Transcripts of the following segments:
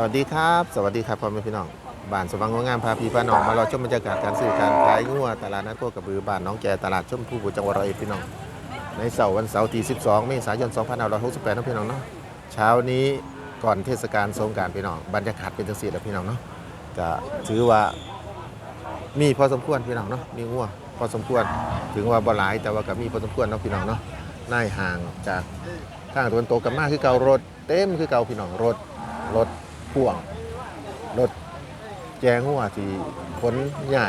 สวัสดีครับ สวัสดีครับพ่อแม่พี่น้องบ้านสว่างงามพาพี่พาน้องมารอชมบรรยากาศการซื้อการขายงัวตลาดนัดโคกระบือบ้านน้องแกตลาดชมพูบุจังหวัดร้อยเอ็ดพี่น้องในเสาร์วันเสาร์ที่ 12 เมษายน 2568นะพี่น้องเนาะเช้านี้ก่อนเทศกาลสงกรารพี่น้องบรรยากาศเป็นจังสีแล้วพี่น้องเนาะก็ถือว่ามีพอสมควรพี่น้องเนาะมีงัวพอสมควรถึงว่าบ่หลายแต่ว่าก็มีพอสมควรเนาะพี่น้องเนาะนายห่างจากทางตะวันตกกับมาคือเก่ารถเต็มคือเก่าพี่น้องรถรถ พ่วง รถแจงหัวที่ขนใหญ่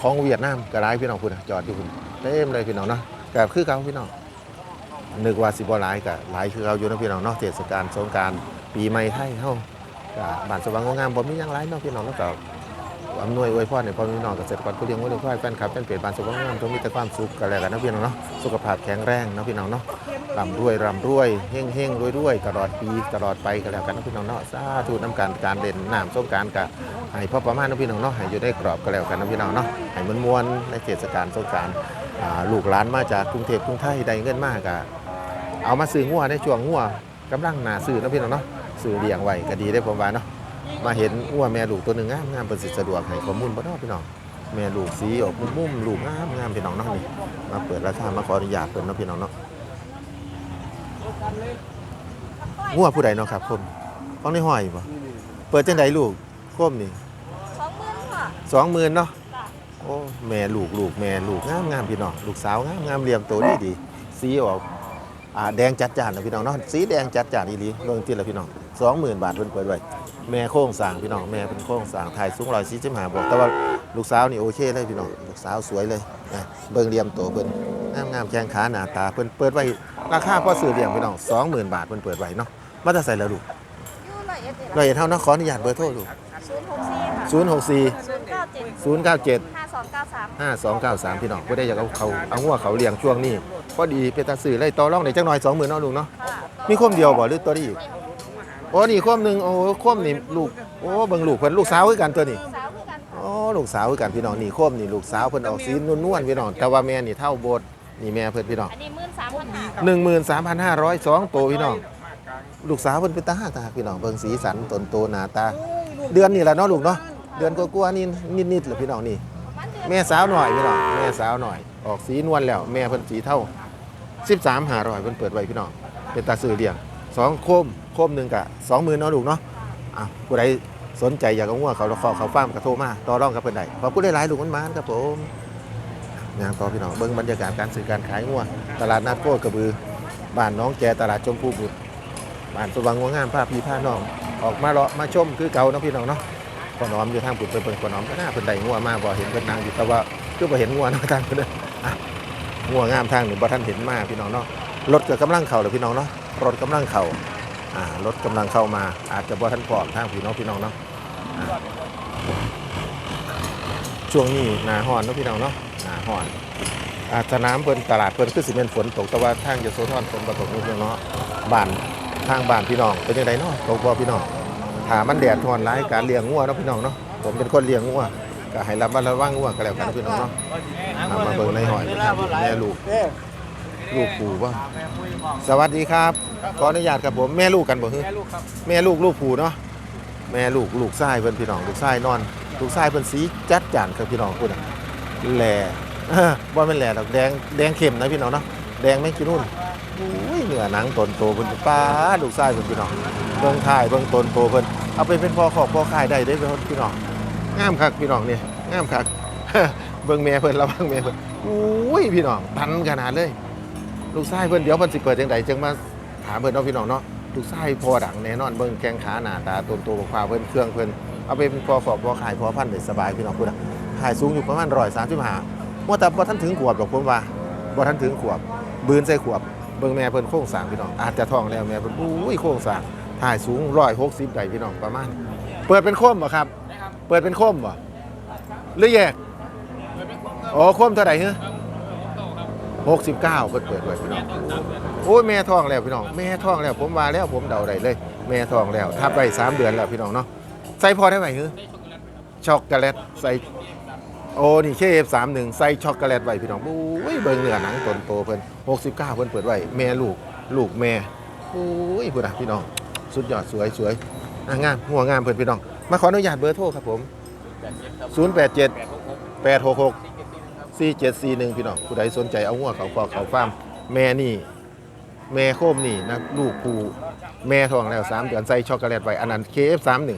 ของเวียดนามกระไรพี่น้องคุณจอดอยู่คุณเต็มเลยพี่น้องเนาะแต่คือเขาพี่น้องนึกว่าสิบ่หลายกับหลายคือเขาอยู่นะพี่น้องเนาะเทศกาลสงการปีใหม่ไทยเฮาบ้านสว่างงามบ่มียังหลายเนาะพี่น้องเนาะก็อำนวยอวยพรให้พ่อมพี่น้องเกษตรกรผู้เลี้ยงวัวเลี้ยงควายแฟนคลับแฟนเพจบ้านสว่างงามจงมีแต่ความสุขกันแล้วกันนะพี่น้องเนาะสุขภาพแข็งแรงนะพี่น้องเนาะ ร่ำรวยร่ำรวยเฮงเฮงรวยรวยตลอดปีตลอดไปกันแล้วกันนะพี่น้องเนาะสาธุน้ำการการเด่นน้ำส้มการกะให้พ่อประมาณนะพี่น้องเนาะให้อยู่ได้กรอบกันแล้วกันนะพี่น้องเนาะให้มันมวนในเทศกาลสงการลูกหลานมาจากกรุงเทพกรุงไทยได้เงินมากกะเอามาซื้องัวในช่วงงัวกำลังหนาซื้อนะพี่น้องเนาะซื้อเลี้ยงไว้ก็ดีได้ผมว่าเนาะมาเห็นงัวแม่ลูกตัวหนึ่งงามงามเป็นสิสะดวกให้ข้อมูลบ่เนาะพี่น้องแม่ลูกสีออกมุมๆลูกงามงามพี่น้องเนาะนี่มาเปิดราคามาขออนุญาตเพิ่นเนาะพี่น้องเนาะ งัวผู้ใดเนาะครับคมของในห้อยบ่เปิดจังไดลูกคมนี่สองหมื่นค่ะสองหมื่นเนาะจ้ะโอ้แม่ลูกลูกแม่ลูกงามงามพี่น้องลูกสาวงามงามเหลี่ยมโตดีดีสีออกอ่าแดงจัดจ้านนะพี่น้องเนาะสีแดงจัดจ้านอีหลีเบิ่งติละพี่น้องสองหมื่นบาทเพิ่นเปิดไว้แม่โค้งสร้างพี่น้องแม่เป็นโค้งสร้างถ่ายสูงร้อยสี่สิบห้าบอกแต่ว่าลูกสาวนี่โอเคเลยพี่น้องลูกสาวสวยเลยนะเบิ่งเหลี่ยมโตเพิ่นงามงามแข้งขาหน้าตาเพิ่นเปิดไว้ ราคาพอซื้อเลี้ยงพี่น้องสองหมื่นบาทเพิ่นเปิดไว้เนาะมาแต่ใส่แล้วลูกยูร้อยเอ็ดเราเห็นเท่านะขออนุญาตเบอร์โทรดูศูนย์หกสี่ค่ะ064ศูนย์เก้าเจ็ด097ห้าสองเก้าสาม 5293 พี่น้องบ่ได้อยากเอาเขาเอาหัวเขาเลี้ยงช่วงนี้พอดีเป็นตาสื่อเลยต่อรองได้จักหน่อย20,000เนาะลุงเนาะค่ะมีคมเดียวบ่หรือตัวนี้อีกโอ้นี่คมหนึงโอ้คมนี่ลูกโอ้เบิ่งลูกเพิ่นลูกสาวคือกันตัวนี้สาวคือกันค่ะ โอ้ลูกสาวคือกันพี่น้องนี่คมนี่ลูกสาวเพิ่นออกสีนวลๆพี่น้องแต่ว่าแม่นี่เท่าโบด นี่แม่เพิ่นพี่น้องอันนี้หมื่นสามพันห้า13,500สองตัวพี่น้อง ลูกสาวเพิ่นเป็นตาหักตาหักพี่น้องเบิ่งสีสันต้นโตหน้าตา เดือนนี่แหละเนาะลูกเนาะเดือนกว่าๆนี่นิดๆแหละพี่น้องนี่ประมาณเดือนแม่สาวหน่อยพี่น้องแม่สาวหน่อย ออกสีนวลแล้ว แม่เพิ่นสีเท่า13หาร้อยเพิ่นเปิดไว้พี่น้องเป็นตาซื้อเลี้ยงสองโคมโคมหนึ่งกะสองหมื่นเนาะลูกเนาะอะผู้ใดสนใจอยากเอางัวเขาแล้วขอเขาฟาร์มกระโทรมาต่อรองกับเพิ่นได้ขอบคุณหลายๆลูกมันมานครับผม งานต่อพี่น้องเบิ่งบรรยากาศการซื้อการขายงัวตลาดนัดโคกระบือบ้านน้องแจตลาดชมพูบุตรบ้านสว่างงัวงามผ้าพี่ผ้าน้อง ออกมาเลาะมาชมคือเก่าเนาะพี่น้องเนาะขอน้อมอยู่ทางปุ่นเปินขอน้อมก็น่าเพิ่นได้งัวมากบ่เห็นเพิ่นนางอยู่แต่ว่าคือบ่เห็นงัวนาะทางเพิ่นเด้องัวงามทางนี่บ่ทันเห็นมากพี่น้องเนาะรถก็กำลังเข้าแล้วพี่น้องเนาะรถกำลังเข้าอ่ารถกำลังเข้ามา อาจจะบ่ทันพร้อมทางพี่น้องพี่น้องเนาะช่วงนี้หนาร้อนเนาะพี่น้องเนาะ หนาร้อนอาสนามเพิ่นตลาดเพิ่นคือสิเป็นฝนตกแต่ว่าทางยโสธรฝนบ่ตกพี่น้องเนาะบ้านทางบ้านพี่น้องเป็นจังไดเนาะตกบ่พี่น้องถามันแดดทอนร้ายการเลี้ยงงัวเนาะพี่น้องเนาะผมเป็นคนเลี้ยงงัวก็ให้รับว่าระวังงัวก็แล้วกันพี่น้องเนาะมาเบิ่งในหอยแม่ลูกลูกปู่ว่าสวัสดีครับขออนุญาตครับผมแม่ลูกกันบ่ฮึแม่ลูกครับแม่ลูกลูกปู่เนาะแม่ลูกลูกชายเพิ่นพี่น้องลูกชายนอน ลูกชายเพิ่นสีจัดจานครับพี่น้องพุ่นน่ะ แหล่บ่แม่นแหล่ดอกแดงแดงเข้มนะพี่น้องเนาะแดงไม่กินนู่นอุ้ยเนื้อหนังตนโตเพิ่นป้าลูกชายเพิ่นพี่น้องเบิ่งถ่ายเบิ่งตนโตเพิ่นเอาไปเป็นพ่อขอบพ่อขายได้เด้อพี่น้องงามคักพี่น้องนี่งามคักเบิ่งแม่เพิ่นระวังแม่เพิ่นอุ้ยพี่น้องตันขนาดเลย ลูกชายเพิ่นเดี๋ยวเพิ่นสิเปิดจังไดจังมาถามเพิ่นเนาะพี่น้องเนาะลูกชายพอดังแน่นอนเบิ่งแกงขาหน้าตาตนโตของฟ้าเพิ่นเครื่องเพิ่นเอาไปเป็นพ่อขอบพ่อขายพ่อพันได้สบายพี่น้องพุ่นน่ะ ขายสูงอยู่ประมาณ135ว่าแต่บ่ทันถึงขวบหรอกผมว่าบ่ทันถึงขวบ บืนใส่ขวบ เบิ่งแม่เพิ่นโค้งสร้างพี่น้อง อาจจะท้องแล้วแม่เพิ่นอุ้ยโค้งสร้างถ่ายสูงร้อยหกสิบได้พี่น้องประมาณ เปิดเป็นโคมบ่ครับนะครับ เปิดเป็นโคมบ่หรือแยกอ๋อโคมเท่าไหร่ฮะหกสิบเก้าเปิดเปิดไว้พี่น้องโอ้ยแม่ท้องแล้วพี่น้องแม่ท้องแล้วผมมาแล้วผมเดาได้เลย แม่ท้องแล้วทับไปสามเดือนแล้วพี่น้องเนาะใส่พอได้ไหมฮะช็อกโกแลตใส่ โอ้นี่เคเอฟสามหนึ่งใส่ช็อกโกแลตไว้พี่น้องโอ้ยเบิ่งเนื้อหนังตนโตเพิ่นหกสิบเก้าเพิ่นเปิดไว้แม่ลูกลูกแม่โอ้ยพุ่นนะพี่น้อง สุดยอดสวยสวยอะงามหัวงามเพิ่นพี่น้อง มาขออนุญาตเบอร์โทรครับผม087 866 4741พี่น้องผู้ใดสนใจเอาหัวเขาคอเขาฟาร์มแม่นี่ แม่โคมนี่นะลูกผูแม่ทองแล้ว3เดือนใส่ช็อกโกแลตไว้อันนั้น KF31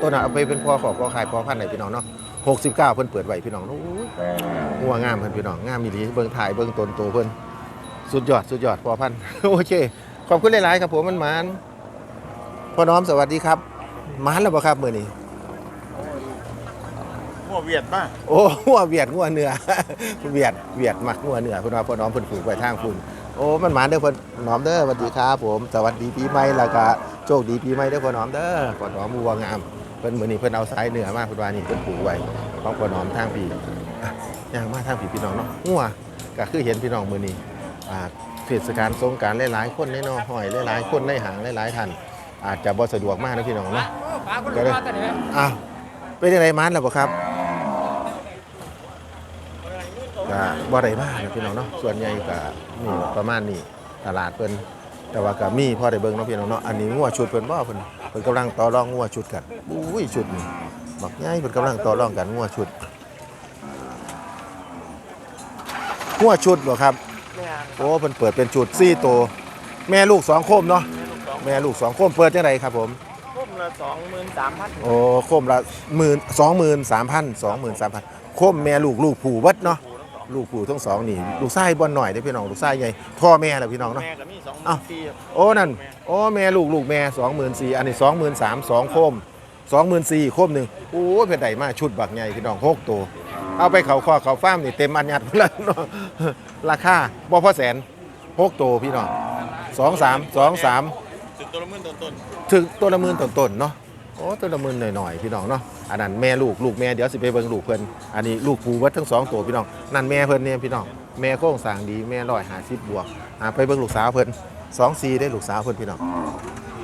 ตัวนั้นเอาไปเป็นพ่อขอบพ่อขายพ่อพันธุ์ไหนพี่น้องเนาะ 69 เพิ่นเปิดไว้พี่น้องโอ้ยหัวงามเพิ่นพี่น้องงามมีหลีเบิ่งถ่ายเบิ่งตนโตเพิ่นสุดยอดสุดยอดพ่อพันธุ์โอเค ขอบคุณหลายๆครับผมมันหมานพ่อน้อมสวัสดีครับหมานแล้วบ่ครับมื้อนี้หัวเวียดมากโอ้หัวเวียดงัวเนื้อเวียดเวียดมักงัวเนื้อเพิ่นว่าพ่อน้อมเพิ่นปลูกไว้ทางพุ่นโอ้มันหมานเด้อเพิ่นน้อมเด้อสวัสดีครับผม สวัสดีปีใหม่แล้วก็โชคดีปีใหม่เด้อพ่อน้อมเด้อพ่อน้อมวัวงามเพิ่นมือนี้เพิ่นเอาสายเหนือมาเพิ่นว่านี่เพิ่นปลูกไว้ของพ่อน้อมทางพี่อะย่างมาทางพี่พี่น้องเนาะงัวก็คือเห็นพี่น้องมือนี้อ่าเทศกาลสงกรานต์หลายๆคนในนาะห้อยหลายๆคนในหางหลายๆท่านอาจจะบ่สะดวกมากนะพี่น้องเนาะก็เลยอ้าวเป็นจังไดหมานแล้วบ่ครับก็บ่ได้มากนะพี่น้องเนาะส่วนใหญ่ก็นี่ประมาณนี้ตลาดเพิ่นแต่ว่าก็มีพอได้เบิ่งเนาะพี่น้องเนาะอันนี้งัวชุดเพิ่นบ่เพิ่น พิ่นกำลังต่อรองงัวชุดกันอุ้ยชุดนี่บักใหญ่เพิ่นกำลังต่อรองกันงัวชุดงัวชุดบ่ครับแม่โอ้เพิ่นเปิดเป็นชุด4ตัวแม่ลูกสองโคมเนาะแม่ลูกสองโคมเปิดจังไดครับผมพุ่มละสองหมื่นสามพันโอ้โคมละหมื่นสองหมื่นสามพันสองหมื่นสามพันโคมแม่ลูกลูกผูเบิดเนาะ ลูกผู้ทั้งสองนี่ลูกชายบอลหน่อยได้อพี่น้องลูกชายใหญ่พ่อแม่แหละพี่น้องเนาะ แม่ก็มีสองหมื่เอ้านสี่โอ้นั่นโอ้แม่ลูกลูกแม่สองหมื่นสี่อันนี้สองหมื่นสามสองโคมสองหมื่นสี่โคมหนึ่งโอ้ยเป็นไดมาชุดบักใหญ่พี่น้องหกตัว เอาไปเขาคอเขาฟ้าร์มนี่เต็มอันยัดแล้วเนาะราคาบ่พอแสนหกตัวพี่น้องสองสามสองสามจุดตัวละหมื่นต้นต้นถึงตัวละหมื่นต้นๆเนาะ โอ้ตัวละหมื่นหน่อยๆพี่น้องเนาะอันนั้นแม่ลูกลูกแม่เดี๋ยวสิไปเบิ่งลูกเพิ่นอันนี้ลูกผูวัดทั้งสองตัวพี่น้องนั่นแม่เพิ่นเนี่ยพี่น้องแม่โค้งสร้างดีแม่ร้อยหาสิบบวกอ่าไปเบิ่งลูกสาวเพิ่นสองสีได้ลูกสาวเพิ่นพี่น้อง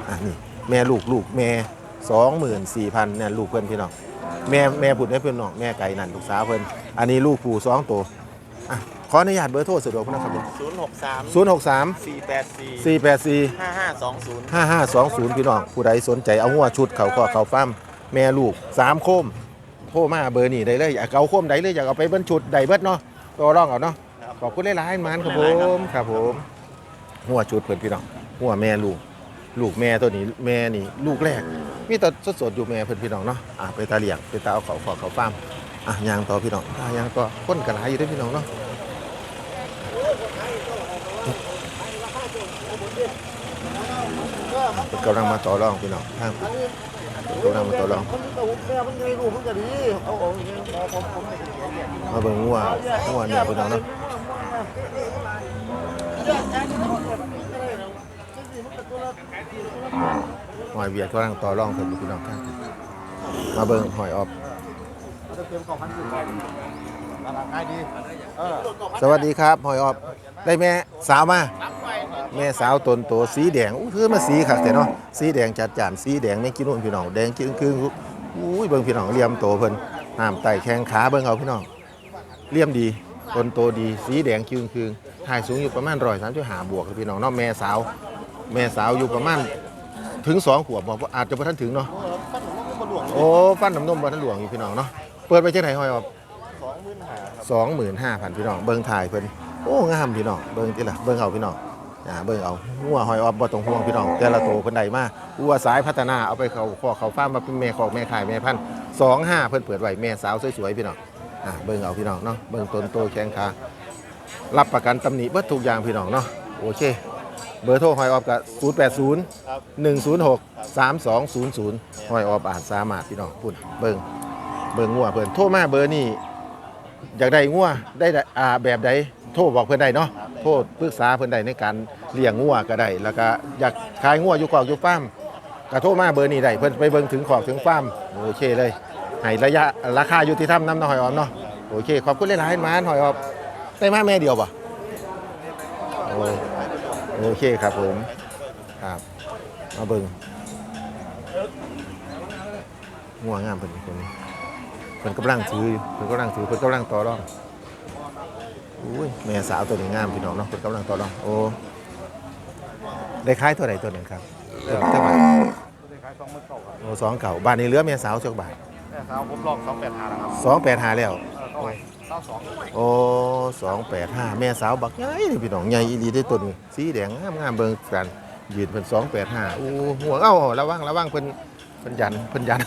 อ่านี่แม่ลูกลูกแม่สองหมื่นสี่พันเนี่ยลูกเพิ่นพี่น้องแม่แม่ผุดให้เพิ่นน้องแม่ไก่นั่นลูกสาวเพิ่นอันนี้ลูกผูสองตัวอะ ขออนุญาตเบอร์โทรสะดวกนะครับศูนย์หกสามศูนย์หกสามสี่แปดสี่สี่แปดสี่ห้าห้าสองศูนย์5520พี่น้องผู้ใดสนใจเอาหัวชุดเขาก็เขาฟ้าร์มแม่ลูก3โคมโทรมาเบอร์นี่ได้เลยอยากเอาโคมใดเลยอยากเอาไปเบิ้ลชุดใดเบิ้ลเนาะตัวร่องเอาเนาะขอบคุณหลายๆมันครับผมครับผมหัวชุดเพิ่นพี่น้องหัวแม่ลูกลูกแม่ตัวนี้แม่นี่ลูกแรกมีแต่สดๆอยู่แม่เพิ่นพี่น้องเนาะอะไปตาเลี้ยงไปตาเอาเขาขอเขาฟ้าร์มอะยางต่อพี่น้องอะยางต่อคนกระหลายอยู่เด้วยพี่น้องเนาะเพิ่น กำลังมาต่อรองพี่น้องทางกำลังมาต่อรองมาเบิ่งงัวงัวเนี่ยพี่น้องเนาะหอยเวียดกำลังต่อรองกันพี่น้องครับมาเบิ่งหอยออบสวัสดีครับหอยออบ ได้แม่สาวมา แม่สาวตนโตสีแดงอู้คือมาสีคักแต่เนาะสีแดงจัดจานสีแดงแม่กินนู่นพี่น้องแดงจึงครึ่งอุ้ยเบิ่งพี่น้องเลี่ยมโตเพิ่นน้ำไต่แข้งขาเบิ่งเอาพี่น้องเลี่ยมดีต้นโตดีสีแดงจึงครึ่งถ่ายสูงอยู่ประมาณ135บวกครับวกพี่น้องเนาะแม่สาว แม่สาวอยู่ประมาณถึงสองขวบบ่อาจจะบ่ทันถึงเนาะปั้นหลวงก็มาหลวงโอ้ฟันน้ำนมบ่ทันหลวงอยู่พี่น้องเนาะเปิดไปจังไหนหอยออบสองหมื่นห้าครับ25,000พี่น้องเบิ่งถ่ายเพิ่น โอ้งามพี่น้องเบิ่งติล่ะเบิ่งเอาพี่น้องอ่าเบิ่งเอาหัวหอยออบบ่ต้องห่วงพี่น้องแต่ละโตเพิ่นได้มาหัวสายพัฒนาเอาไปเขาขอเขาฟ้าร์มมาเป็นแม่ขอกแม่ขายแม่พันธุ์25เพิ่นเปิดไว้แม่สาวสวยๆพี่น้องอ่าเบิ่งเอาพี่น้องเนาะเบิ่งต้นโตแข้งขารับประกันตำหนิเบิดทุกอย่างพี่น้องเนาะโอเค เบอร์โทรหอยออบก็080ครับ106 3200หอยออบอาจสามารถพี่น้องพุ่นเบิ่งเบิ่งงัวเพิ่นโทรมาเบอร์นี้อยากได้งัวได้อ่าแบบใด โทรบอกเพื่อนได้เนาะโทรปรึกษาเพื่อนได้ในการเลี้ยงงัวก็ได้แล้วก็อยากขายงัวอยู่ขอกอยู่ฟาร์มก็โทรมาเบอร์นี้ได้เพื่อนไปเบิ่งถึงขอกถึงฟาร์มโอเคเลยให้ระยะราคาอยู่ที่ถ้ำน้ำเนาะหอยออมเนาะโอเคขอบคุณหลายๆมานหอยออมได้มาแม่เดียวป่ะโอ้โอเคครับผมครับมาเบิ่งงัวงามเป็นคนนี้เพิ่นกำลังถืออยู่เพิ่นกำลังถือเพิ่นกำลังต่อรอง อุ้ยแม่สาวตัวนี้งามพี่น้องเนาะเพิ่นกำลังต่อรองโอ้ได้ขายเท่าไหร่ตัวหนึ่งครับเออเท่าไหร่ได้ขายสองหมื่นโอ้สองเก่าบ้านนี้เหลือแม่สาวจักบาทแม่สาวผมลองสองแปดหาแล้วครับสองแปดหาแล้ว เออเข้าไปเก้าสองโอ้สองแปดห้าแม่สาวบักใหญ่พี่น้องใหญ่อีหลีได้ต้นนี้สีแดงงามงามเบิ่งกันยืนเพิ่นสองแปดห้าโอ้หัวเอ้าระวังระวังเพิ่นเพิ่นยันเพิ่นยัน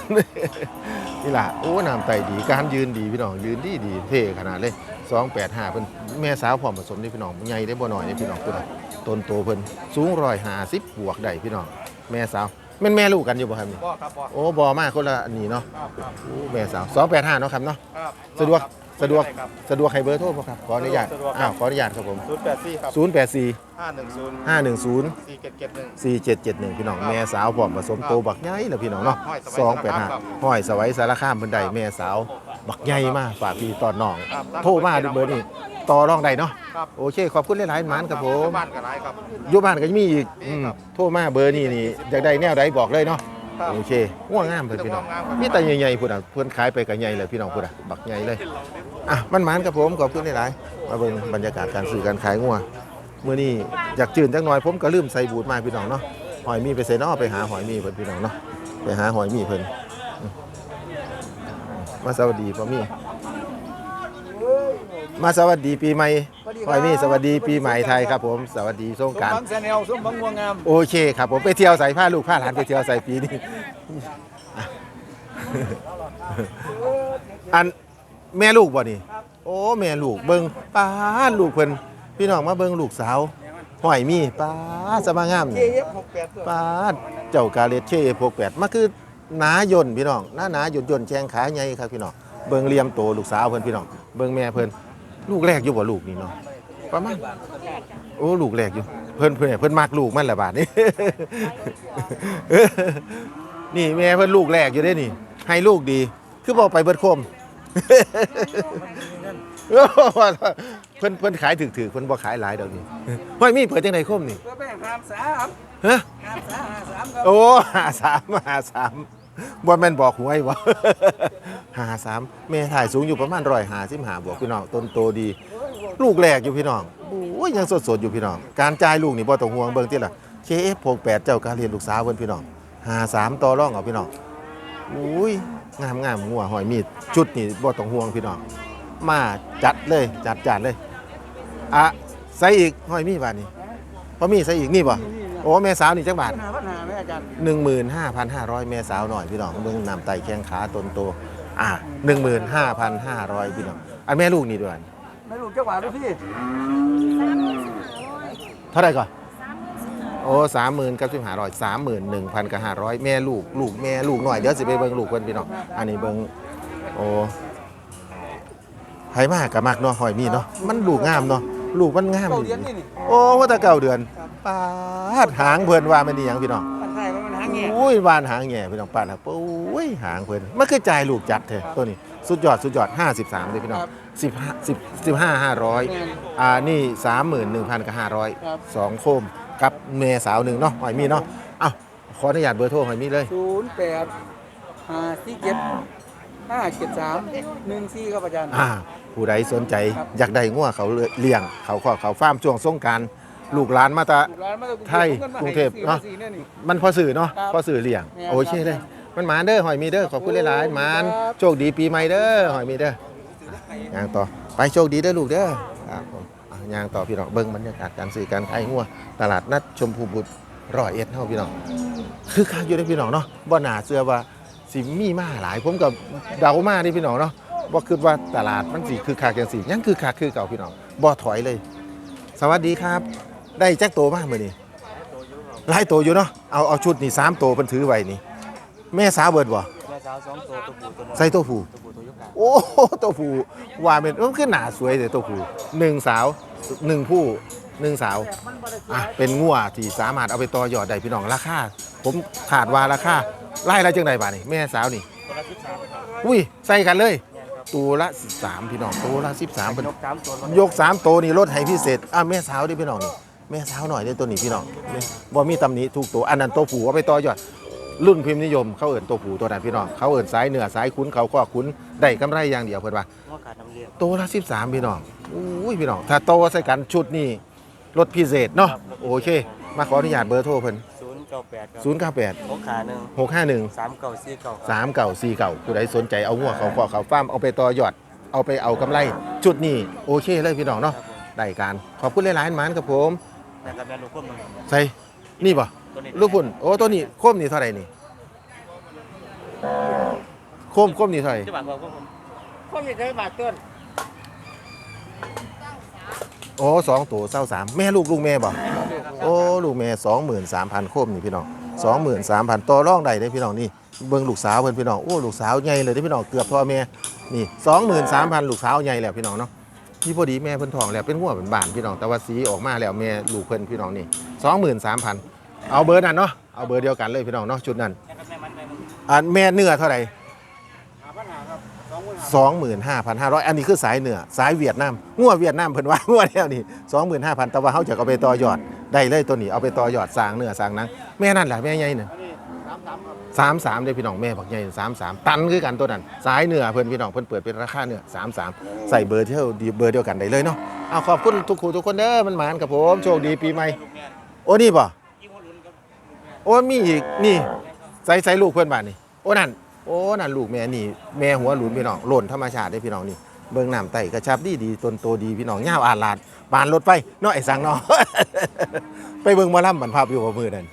นี่ล่ะโอ้น้ำไตดีการยืนดีพี่น้องยืนดีดีเท่ขนาดเลย สองแปดห้าเพิ่นแม่สาวพร้อมผสมนี่พี่น้องใหญ่ได้บ่น้อยนี่พี่น้องตัวน่ะต้นโตเพิ่นสูงร้อยห้าสิบบวกได้พี่น้องแม่สาวแม่นแม่ลูกกันอยู่บ่ครับนี่บ่ครับบ่โอ้บอมากคนละอันนี้เนาะครับครับโอ้แม่สาวสองแปดห้าเนาะครับเนาะครับสะดวกสะดวกครับสะดวกให้เบอร์โทรบ่ครับขออนุญาตสะดวกครับอ้าวขออนุญาตครับผมศูนย์แปดสี่ครับ084ห้าหนึ่งศูนย์510สี่เจ็ดเจ็ดหนึ่ง4771 พี่น้องแม่สาวพร้อมผสมโตบักใหญ่แล้วพี่น้องเนาะห้อยสวัยสารคามครับ285ห้อยสวัยสารคามเพิ่นได้แม่สาว บักใหญ่มากฝากพี่ตอนน้อง ครับโทรมาด้วยเบอร์นี้ต่อรองได้เนาะครับ โอเค ขอบคุณหลายๆหมานครับผมบ้านกับไรครับ อยู่บ้านก็ยังมีอีกมีครับอืมโทรมาเบอร์นี้นี่อยากได้แนวใดบอกเลยเนาะครับโอเคง่วงงามเพิ่นพี่น้องง่วงงามครับ มีแต่ใหญ่ๆพุ่นอะเพิ่นขายไปก็ใหญ่เลยพี่น้องพุ่นอะบักใหญ่เลยอะมันหมานครับผมขอบคุณหลายๆมาเบิ่งบรรยากาศการซื้อการขายงัวมื้อนี้อยากจืดจักหน่อยผมก็ลืมใส่บูทมาพี่น้องเนาะหอยมีไปใส่เนอไปหาหอยมีเพิ่นพี่น้องเนาะไปหาหอยมีเพิ่นอื มมาสวัสดีพ่อมีมาสวัสดีปีใหม่หอยมีสวัสดีปีใหม่ไทยครับ ผมสวัสดีสงกรารบังแซนเนลส้มบังงัวงาม โอเคครับผมไปเที่ยวใส่ผ้าลูกผ้าหลานไปเที่ยวใส่ปีนี้อะอันแม่ลูกบ่นี่ โอ้แม่ลูกเบิ่งป้าดลูกเพิ่นพี่น้องมาเบิ่งลูกสาวหอยมีป้าดสมางามเอนี่ฟหกแปดป้าดเจ้ากาเลตเช่พกแปดมาคือ หนายนพี่น้องหน้าหนายนยนแข้งขาใหญ่ครับพี่น้องเบิ่งเหลี่ยมโตลูกสาวเพิ่นพี่น้องเบิ่งแม่เพิ่นลูกแรกอยู่บ่ลูกนี่เนาะประมาณโอ้ลูกแรกอยู่เพิ่นเพิ่นเพิ่นมักลูกมันละบาดนี้นี่แม่เพิ่นลูกแรกอยู่ได้นี่ ให้ลูกดี คือบอกไปเบิดโคมเพิ่นเพิ่นขายถึกๆเพิ่นบ่ขายหลายดอกนี่ห้อยมีเปิดจังไดโคมนี่เพื่อไปหามสามฮะหามสามหาสามครับโอ้หาสามหาสามบ่แม่นบอกหวยบ่หาสามแม่ถ่ายสูงอยู่ประมาณร้อยหาสิบหาบวกพี่น้องต้นโตดี ลูกแรกอยู่พี่น้องโอ้ยยังสดๆอยู่พี่น้อง การจ่ายลูกนี่บ่ต้องห่วงเบิ่งติล่ะ KF 68 เจ้าการเรียนลูกสาวเพิ่นพี่น้องหาสามต่อรองเอาพี่น้องอุ้ยงามงามงัวหอยมีดชุดนี่บ่ต้องห่วงพี่น้องมาจัดเลยจัดจานเลย อะใส่อีกหอยมีบาทนี่พอมีใส่อีกนี่บ่โอ้แม่สาวนี่จักบาท ปัญหาปัญหาไหมอาจารย์หนึ่งหมื่นห้าพันห้าร้อยแม่สาวหน่อยพี่น้องเบิ่งน้ำไตแข้งขาตนโตอะหนึ่งหมื่นห้าพันห้าร้อยพี่น้องอันแม่ลูกนี่ด้วยไม่รู้เจ้าหวานด้วยพี่เท่าไหร่ก่อนโอ้สามหมื่นกับสิบห้าร้อยสามหมื่นหนึ่งพันกับห้าร้อยแม่ลูกลูกแม่ลูกหน่อยเดี๋ยวสิไปเบิ่งลูกเพิ่นพี่น้องอันนี้เบิ่งโอ้ไผมากกับมากเนาะหอยมีเนาะมันลูกงามเนาะ ลูกมันงามเก้าดีเดือนนี่นี่โอ้ว่าแต่เก่าเดือนปาดหางเพิ่นว่ามันดีหยังพี่น้องปัญหามันหาเงี้ยโอ้ยวานหางแง่พี่น้องปานครับโอ้ยหางเพิ่นมันคือจ่ายลูกจัดเถอะตัวนี้สุดยอดสุดยอด 53เลยพี่น้อง15 10 15 500 อ่า นี่31,000กับครับ500สองโคมกับเมสาวหนึ่งเนาะหอยมีเนาะอ้าวขออนุญาตเบอร์โทรหอยมีเลย ศูนย์แปดห้าสี่เจ็ดห้าเจ็ดสามหนึ่งสี่ครับอาจารย์ อ่า ผู้ใดสนใจครับอยากได้งัวเขาเลี้ยง เขาขอเขาฟาร์มช่วงสงกรารลูกหลานมาตาร้านมาจากไทยกรุงเทพเนาะสี่เนี่ยนี่มันพอสื่อเนาะครับพอสื่อเลี้ยงแม่นโอเคเลย มันหมานเด้อหอยมีเด้อขอบคุณหลายๆหมานครับโชคดีปีใหม่เด้อหอยมีเด้อย่างต่อไปโชคดีเด้อลูกเด้อครับผมอะย่างต่อพี่น้องเบิ่งบรรยากาศการซื้อการขายงัวตลาดนัดชมพูบุตรร้อยเอ็ดเฮาพี่น้องคือคักอยู่ได้อพี่น้องเนาะบ่น่าเชื่อว่าสิมีมาหลายผมก็เดามาเดิพี่น้องเนาะ บ่คิดว่าตลาดมันสิคือคักจังซี่ยังคือคักคือเก่าพี่น้องบ่ถอยเลย สวัสดีครับ ได้จักโตมามื้อนี้หลายตัวอยู่เนาะเอาเอาชุดนี่สามตัวเพิ่นถือไว้นี่ แม่สาวเบิดบ่แม่สาวสองตัวตัวผู้ตัวน้อยใส่ตัวผู้ตัวผู้ตัวยกกลางโอ้โหตัวผู้ว่าเป็นมันคือหน้าสวยแต่ตัวผู้หนึ่งสาวหนึ่งผู้หนึ่งสาวอะเป็นงัวที่สามารถเอาไปต่อยอดได้พี่น้องราคาผมขาดว่าราคาไล่ละจังไดบาดนี่แม่สาวนี่ตัวละสิบสามครับอุ้ยใส่กันเลยแม่นครับ ตัวละ 13 พี่น้องตัวละ 13เพิ่นยกสามตัวลดยกสามตัวนี่ลดให้พิเศษอะแม่สาวดิพี่น้องนี่แม่สาวหน่อยได้ตัวนี้พี่น้องนี่บ่มีตำหนิทุกตัวอันนั้นตัวผู้เอาไปต่อยอด รุ่นพิมพ์นิยมเขาเอิ่นตัวผู้ตัวนั้นพี่น้องเขาเอิ่นสายเหนือสายคุ้นเขาก็คุ้นได้กำไรอย่างเดียวเพิ่นว่า ว่าขาดน้ำเลี้ยงตัวละ13 พี่น้องอุ้ยพี่น้อง ถ้าโตใส่กันชุดนี่ลดพิเศษเนาะ โอเค มาขออนุญาตเบอร์โทรเพิ่นศูนย์แปเก้าแปดครับศูนย์เก้าแปดหกขาหนึ่งหกห้าหนึ่งสามเก้าสี่เก้าสามเก่าสี่เก่าผู้ใดสนใจเอางัวเขาขอเขาฟาร์มเอาไปต่อยอด เอาไปเอากำไร จุดนี้โอเคเลยพี่น้องครัเนาะบผมได้การขอบคุณหลายๆหมานครับผมนะครับแม่ลูกพ่อมึงใส่นี่ป่ะ ตัวนี้ลูกพุ่นโอ้ตัวนี้โคมนี่เท่าไหร่นี่โคมโคมนี่เท่าไหร่ที่บ้านบอกว่าผมคนมีได้บาทต้น โอ้สองตัวเศร้าสามแม่ลูกลูกแม่บ่โอ้ลูกแม่สองหมื่นสามพันโคมนี่พี่น้องสองหมื่นสามพันต่อร่องได้เด้พี่น้องนี่เบิ่งลูกสาวเพิ่นพี่น้องโอ้ลูกสาวใหญ่เลยเด้พี่น้องเกือบพ่อแม่นี่สองหมื่นสามพันลูกสาวใหญ่แล้วพี่น้องเนาะที่พอดีแม่เพิ่นทองแล้วเป็นหัวเป็นบานพี่น้องแต่ว่าสีออกมาแล้วแม่ลูกเพิ่นพี่น้องนี่สองหมื่นสามพันเอาเบอร์นั้นเนาะเอาเบอร์เดียวกันเลยพี่น้องเนาะชุดนั้นนะครับแม่มันแม่มันอันแม่เนื้อเท่าไหร่ 25,500 อันนี้คือสายเหนือสายเวียดนามงัวเวียดนามเพิ่นว่างัวแล้วนี่25,000แต่ว่าเฮาจะเอาไปต่อยอดได้เลยตัวนี้เอาไปต่อยอดสร้างเหนือสร้างนังแม่นั่นแหละแม่ใหญ่น่ะสามสามเลยพี่น้องแม่บอกใหญ่สามสามตันคือกันตัวนั้นสายเหนือเพื่อนพี่น้องเพื่อนเปิดเป็นราคาเหนือสามสามใส่เบอร์เที่ยวเบอร์เดียวกันได้เลยเนาะเอาขอบคุณทุกคู่ทุกคนเด้อมันหมานกับผมโชคดีปีใหม่โอ้นี่ป่ะโอ้มีอีกนี่ใส่ใส่ลูกเพื่อนบ้านนี่โอ้นั่น โอ้นั่นลูกแม่นี่แม่หัวหลุนพี่น้องหล่นธรรมชาติได้พี่น้องนี่เบิ่งน้ำไต่กระชับดีดีต้นโตดีพี่น้องย่าอาลาดบานรถไปเนาะไอ้สังเนาะไปเบิ่งมอลำบันภาพอยู่กับมือนั่น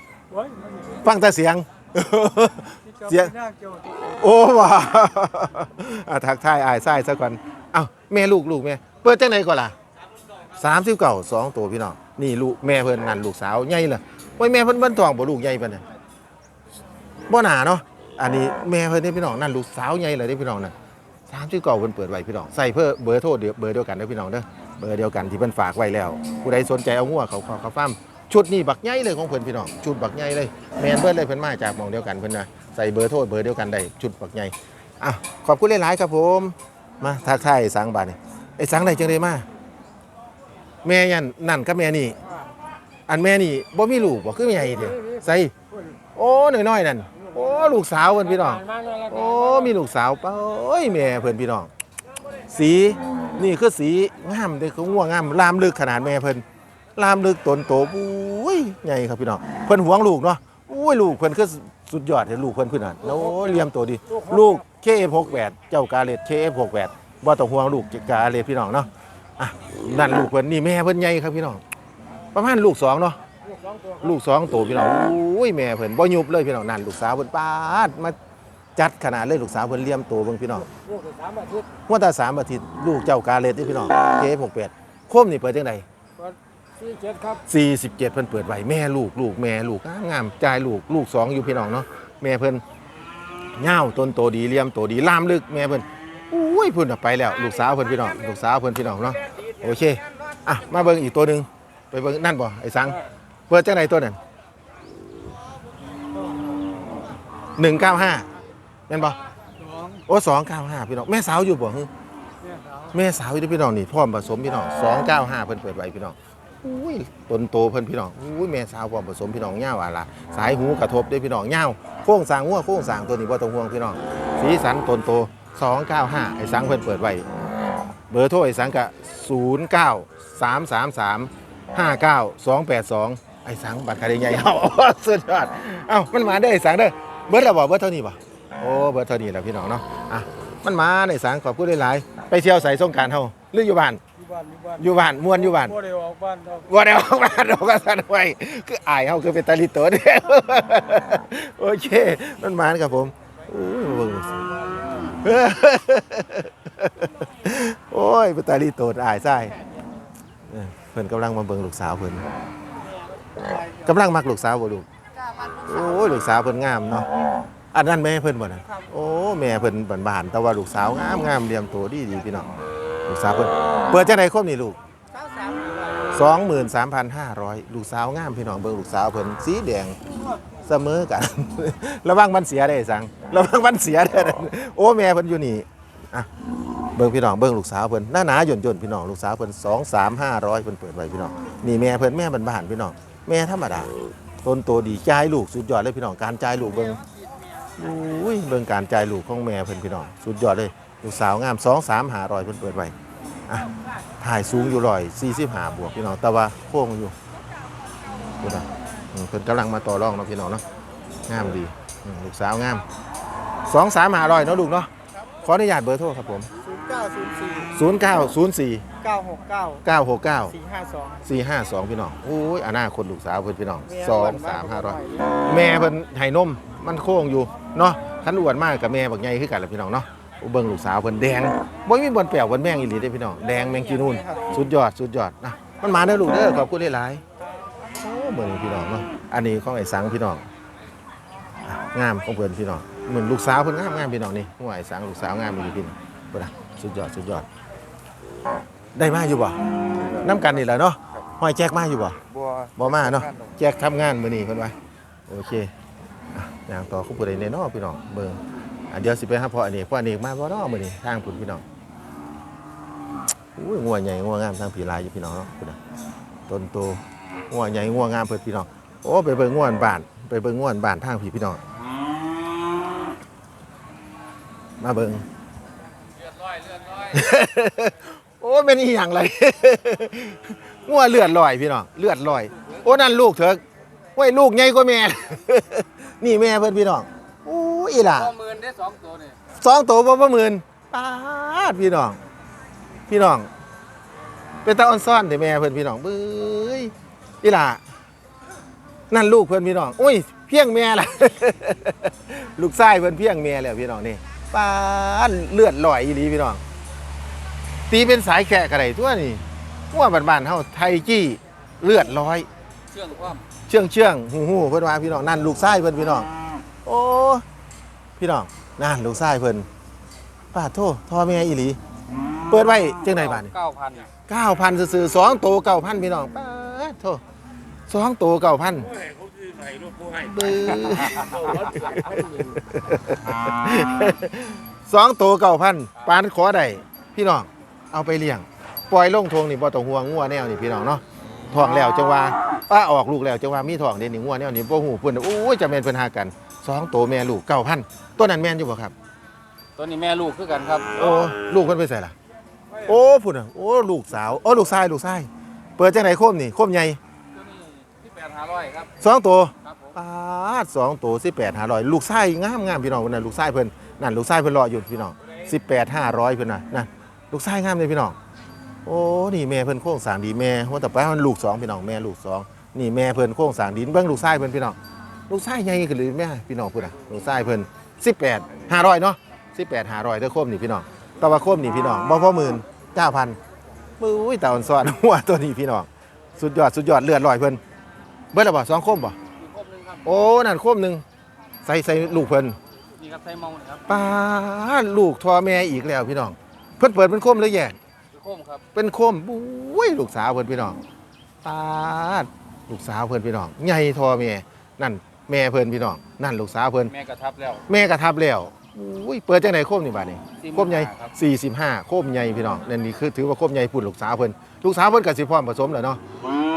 ฟังแต่เสียงเสียงโอ้ว้าทักทายอายไส้ซะก่อนเอ้าแม่ลูกลูกแม่เปิดจังไหนก่อนล่ะสามสิบเก่าสองตัวพี่น้องนี่ลูกแม่เพิ่นนั่นลูกสาวใหญ่เลยโอ้ยแม่เพิ่นเบิ่นทองบ่ลูกใหญ่ปานนั้นบ่หนาเนาะ อันนี้แม่เพิ่นนี่พี่น้องนั่นลูกสาวใหญ่เลยเด้พี่น้องนั่นสามสิบเก่าเพิ่นเปิดไว้พี่น้องใส่เพื่อเบอร์โทรเดียวเบอร์เดียวกันเด้อพี่น้องเด้อเบอร์เดียวกันที่เพิ่นฝากไว้แล้ว ผู้ใดสนใจเอางัวเขาเขาเขาฟ้าร์มชุดนี้บักใหญ่เลยของเพิ่นพี่น้องชุดบักใหญ่เลยแม่นเบิดเลยเพิ่นมาจากหมองเดียวกันเพิ่นนะใส่เบอร์โทรเบอร์เดียวกันได้ชุดบักใหญ่อะขอบคุณหลายๆครับผมมาทักทายไอ้สังบาดนี่ไอ้สังได้จังเลยมาแม่ยันนั่นกับแม่นี่ อันแม่นี่บ่มีลูกบ่คือแม่ใหญ่เด้อใส่โอ้น้อยๆนั่น โอ้ลูกสาวเพิ่นพี่น้องโอ้มีลูกสาวเป้าโอ้ยแม่เพิ่นพี่น้องสีนี่คือสีงามเด้อคือง่วงงามลามลึกขนาดแม่เพิ่นลามลึกตนโตปุ้ยใหญ่ครับพี่น้องเพิ่นหวงลูกเนาะอุ้ยลูกเพิ่นคือสุดยอดเด้อลูกเพิ่นคือนั่นโอ้ยเลี้ยมตัวดี ลูก KF68 เจ้ากาเลต KF68 บ่ต้องห่วงลูกกาเลตพี่น้องเนาะอะนั่นลูกเพิ่นนี่แม่เพิ่นใหญ่ครับพี่น้องประมาณลูกสองเนาะ ลูกสองตัวลูกสองตัวพี่น้องอุ้ยแม่เพิ่นบ่ยุบเลยพี่น้องนั่นลูกสาวเพิ่นปาดมาจัดขนาดเลยลูกสาวเพิ่นเลี้ยมตัวเบิ่งพี่น้องลูกสามอาทิตย์หัวตาสามอาทิตย์ลูกเจ้ากาเลตนี่พี่น้อง KF68 โคมนี่เปิดจังไดก็สี่เจ็ดครับ47เพิ่นเปิดไว้แม่ลูกลูกแม่ลูกงามๆจ่ายลูกลูกสองอยู่พี่น้องเนาะแม่เพิ่นเง่าวต้นโตดีเลี่ยมโตดีล่ามลึกแม่เพิ่นอุ้ยเพิ่นน่ะไปแล้ว ลูกสาวเพิ่นพี่น้องลูกสาวเพิ่นพี่น้องเนาะโอเคอะมาเบิ่งอีกตัวหนึงไปเบิ่งนั่นบ่ไอ้สัง เปิดจังไดตัวนั้น195แม่นบ่สองโอ้295พี่น้องแม่สาวอยู่บ่ฮึแม่สาวแม่สาวอยู่เด้อพี่น้องนี่พร้อมผสมพี่น้อง295เพิ่นเปิดไว้พี่น้องอุ้ยต้นโตเพิ่นพี่น้องอุ้ยแม่สาวพร้อมผสมพี่น้องยาวอะล่ะสายหูกระทบเด้อพี่น้องยาวโค้งสร้างหัวโค้งสร้างตัวนี้บ่ต้องห่วงพี่น้องสีสันต้นโต295ไอ้สังเพิ่นเปิดไว้เบอร์โทรไอ้สังก็09 333 59282ไอ้สัง บัตรคาเดใหญ่เฮาสุดยอดเอ้ามันมาได้อไอ้สังเด้อเบิดแล้วบ่เบิดเท่านี้บ่โอ้เบิดเท่านี้แล้วพี่น้องเนาะอะมันมาในสังขอบคุณหลายๆไปเที่ยวใส่สงกรารเฮาหรืออยู่บ้าน อยู่บ้านอยู่บ้านอยู่บ้านม่วนอยู่บ้านบ่ได้ออกบ้านครับว่าเดี๋ยวออกมาเราก็สั่นไว้คืออายเขาคือเป็นตาลิโตเดียวโอเค มันมานครับผมอู้เบิ่งสิโอ้ยเป็นตาลิโตอายใช่เออเพิ่นกำลังมาเบิ่งลูกสาวเพิ่น กำลังมักลูกสาวบ่ลูกจ้าบ้านลูกโอ้ยลูกสาวเพิ่นงามเนาะอันนั้นแม่เพิ่นบ่น่ะโอ้แม่เพิ่นบ้านๆแต่ว่าลูกสาวงามงามเรียมตัวดีดีพี่น้องลูกสาวเพิ่นเปิดจังได๋ครบนี่ลูกสาวสามสองหมื่นสามพันห้าร้อยลูกสาวงามพี่น้องเบิ่งลูกสาวเพิ่นสีแดงเสมอกัน ระวังมันเสียได้อสังระวังมันเสียได้อโอ้แม่เพิ่นอยู่นี่อะเบิ่งพี่น้องเบิ่งลูกสาวเพิ่นหน้าหนาหย่นหย่นๆพี่น้องลูกสาวเพิ่นสองสามห้าร้อยเพิ่นเปิดไว้พี่น้องนี่แม่เพิ่นแม่บ้านๆพี่น้อง แม่ธรรมดาต้นโตดีจ่ายลูกสุดยอดเลยพี่น้องการจ่ายลูกเบิ่งอุ้ยเบิ่งการจ่ายลูกของแม่เพิ่นพี่น้องสุดยอดเลยลูกสาวงามสองสามหารอยเพิ่นเปิดไว้อะถ่ายสูงอยู่รอยสี่สิบห้าบวกพี่น้องแต่ว่าโค้งอยู่ดูนะอืมเพิ่นกำลังมาต่อรองเนาะพี่น้องเนาะงามดีลูกสาวงามสองสามหารอยเนาะลูกเนาะขออนุญาตเบอร์โทรครับผมศูนย์เก้าศูนย์สี่ ศูนย์เก้าศูนย์สี่เก้าหกเก้าเก้าหกเก้าสี่ห้าสองสี่ห้าสองพี่น้องโอ้ยอนาคตลูกสาวเพิ่นพี่น้องสองสามห้าร้อยแม่เพิ่นไห้นมมันโค้งอยู่เนาะคันอ้วนมากกับแม่บักใหญ่คือกันแหละพี่น้องเนาะอุเบิ่งลูกสาวเพิ่นแดงบ่มีบ่อนแป้วบ่อนแมงอีหลีเด้อพี่น้องแดงแมงจีนูนสุดยอดสุดยอดนะมันมาเด้อลูกเด้อขอบคุณหลายๆโอ้เบิ่งพี่น้องเนาะอันนี้ของไอ้สังพี่น้องอะงามของเพิ่นพี่น้องเหมือนลูกสาวเพิ่นงามงามพี่น้องนี่หัวไอ้สังลูกสาวงามอีหลีพี่น้องเพิ่นน่ะสุดยอดสุดยอด ได้มาอยู่บ่น้ำกันนี่แหละเนาะห้อยแจกมาอยู่บ่บัวบ่มาเนาะแจกทำงานมื้อนี้เพิ่นว่าโอเคอะอย่างต่อคุณผู้ใดแน่เนาะพี่น้องเบิ่งอะเดี๋ยวสิไปหาพ่ออันนี้พ่ออันนี้มาบ่เนาะมื้อนี้ทางพุ่นพี่น้องอุ้ยงัวใหญ่งัวงามทางผีลายอยู่พี่น้องเนาะพุ่นน่ะต้นโตงัวใหญ่งัวงามเพิ่นพี่น้องโอ้ไปเบิ่งงัวอันบ้านไปเบิ่งงัวอันบ้านทางพี่พี่น้องมาเบิ่ง โอ้เป็นอีหยังไรงัวเลือดลอยพี่น้องเลือดลอย โอ้นั่นลูกเถอะโอ้ยลูกใหญ่กว่าแม่ นี่แม่เพิ่นพี่น้องโอ้ยอีหล่ะข้อมือได้สองตัวนี่สองตัวบ่ประหมื่นปาดพี่น้อง พี่น้อง เป็นตาอ่อนซ่อนแต่แม่เพิ่นพี่น้องเบ้ยอีหล่ะนั่นลูกเพิ่นพี่น้องอุ้ยเพียงแม่ล่ะ ลูกชายเพิ่นเพียงแม่แล้วพี่น้องนี่ปาดเลือดลอยอีหลีพี่น้อง ตีเป็นสายแขกอะไรตัวนี่ว่าบ้านๆเฮาไทยจี้เลือดร้อย เชื่องความเชื่องเชื่องหูหูเพิ่นว่าพี่น้องนั่นลูกชายเพิ่นพี่น้องโอ้พี่น้องนั่นลูกชายเพิ่นป้าโทษพ่อแม่อีหลี เปิดไว้จังไดบาดนี่เก้าพันเก้าพันซื่อๆสองโตเก้าพันพี่น้องป้าโทษสองโตเก้าพันเบื้อสองโตเก้าพันปานขอได้พี่น้อง เอาไปเลี้ยง ปล่อยลงทงนี่บ่ต้องห่วงงัวแนวนี่พี่น้องเนาะท้องแล้วจังว่าป้าออกลูกแล้วจังว่ามีท้องเด่นนี่งัวแนวนี่บ่ฮู้เพิ่นโอ้ยจะแม่นเพิ่นหากันสองโตแม่ลูก9,000ตัวนั้นแม่นอยู่บ่ครับตัวนี้แม่ลูกคือกันครับโอ้ลูกเพิ่นไปใส่ล่ะ โอ้พุ่นน่ะโอ้ลูกสาวโอ้ลูกชายลูกชายเปิดจังไดโคมนี่โคมใหญ่ตัวนี้ที่แปดห้าร้อยครับสองตัวครับผมปาดสองตัว18 500ลูกชายงามงามพี่น้องพุ่นน่ะลูกชายเพิ่นนั่นลูกชายเพิ่นรออยู่พี่น้อง18 500เพิ่นน่ะนั่น ลูกชายงามเลยพี่น้อง โอ้ นี่แม่เพิ่นโค้งสร้างดีแม่ว่าแต่ไปมันลูกสองพี่น้องแม่ลูกสองนี่แม่เพิ่นโค้งสร้างดีเบิ่งลูกชายเพิ่นพี่น้อง ลูกชายใหญ่ขึ้นเลยแม่พี่น้องพุ่นน่ะลูกชายเพิ่น18 500เนาะ18 500เด้อโคมนี่พี่น้องแต่ว่าโคมนี่พี่น้องบ่พอหมื่น9,000อุ้ยตาอ่อนซ้อนหัวตัวนี้พี่น้อง สุดยอดสุดยอดเลือดลอยเพิ่นเบิดแล้วบ่สองโคมบ่มีครบหนึงครับโอ้ นั่นโคมหนึงใส่ใส่ลูกเพิ่นนี่ครับไซเมาส์ครับป้าดลูกทอแม่อีกแล้วพี่น้อง เพิ่นเปิดเป็นโคมเลยแย่คือโคมครับเป็นโคมบุ้ยลูกสาวเพื่อนพี่น้องปาดลูกสาวเพื่อนพี่น้องใหญ่ทอแม่นั่น แม่เพื่อนพี่น้องนั่นลูกสาวเพื่อนแม่กระทับแล้ว แม่กระทับแล้วอุ้ยเปิดจังไหนโคมนี่บาดนี้45โคมใหญ่ครับ45โคมใหญ่พี่น้องนั่นนี่คือถือว่าโคมใหญ่ปุ่นลูกสาวเพื่อนลูกสาวเพื่อนกับสิพร้อมผสมแล้วเนาะ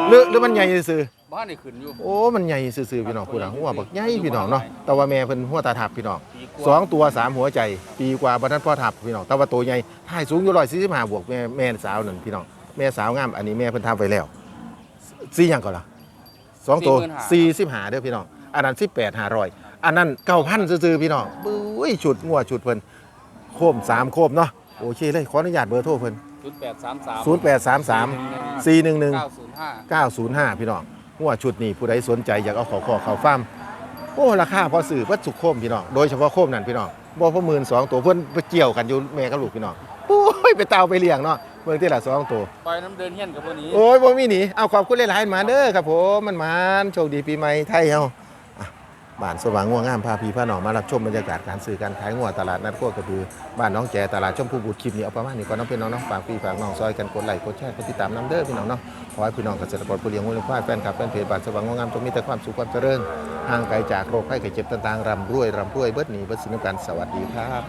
หรือหรือมันใหญ่ซื่อบ้านนี่ขึ้นอยู่ๆโอ้ มันใหญ่ซื่อๆพี่น้องพูดนะหัวบักใหญ่พี่น้องเนาะแต่ว่าแม่เพิ่นหัวตาทับพี่น้องปีกสอว่างตัวสามหัวใจ ปีกว่าบรรทัดพ่อทับพี่น้องแต่ว่าตัวใหญ่ถ่ายสูงอยู่ร้อยสี่สิบห้าบวกแม่แม่สาวนั่นพี่น้องแม่สาวงามอันนี้แม่เพิ่นทำไปแล้วสี่อย่างก่อนล่ะสองตัวสี่สิบห้าเด้อพี่น้องอันนั้นสิบแปดห้าร้อยอันนั้นเก้าพันซื่อๆพี่น้องบุ้ยชุดงัวชุดเพิ่นโคมสามโคมเนาะโอเคเลยขออนุญาตเบอร์โทรเพิ่น ศูนย์แปดสามสามศูนย์แปดสามสามสี่หนึ่งหนึ่งเก้าศูนย์ห้าเก้าศูนย์ห้าพี่น้องงัวชุดนี้ผู้ใดสนใจอยากเอาเขาขอเขาฟาร์มโอ้ราคาพอสื่อวัดสุขโคมพี่น้องโดยเฉพาะโคมนั่นพี่น้องบ่พอหมื่นสองตัวเพิ่นไปเกี่ยวกันอยู่แม่กับลูกพี่น้องโอ้ยไปเตาไปเลี้ยงเนาะเบิ่งที่ละสองตัว ปล่อยน้ำเดินเฮี้ยนกับพวกนี้ โอ้ยบ่มีหนีเอาขอบคุณหลายๆมาเด้อครับผมมันมานโชคดีปีใหม่ไทยเฮาอะ บ้านสว่างง่วงงามพาพี่พาน้องมารับชมบรรยากาศการซื้อการขายงัวตลาดนัดขั้วกระบือบ้านน้องแจตลาดชมพูบุตรคลิปนี้เอาประมาณนี้ก่อนน้องพี่น้องน้องฝากพี่ฝากน้องซอยกันกดไลค์กดแชร์กดติดตามน้ำเด้อพี่น้องเนาะขอให้พี่น้องเกษตรกรผู้เลี้ยงวัวเลี้ยงควายแฟนคลับแฟนเพจบ้านสว่างง่วงามจงมีแต่ความสุขความเจริญห่างไกลจากโรคภัยไข้เจ็บต่างๆร่ำรวยร่ำรวยเบิดหนีเบิดสินกันสวัสดีครับ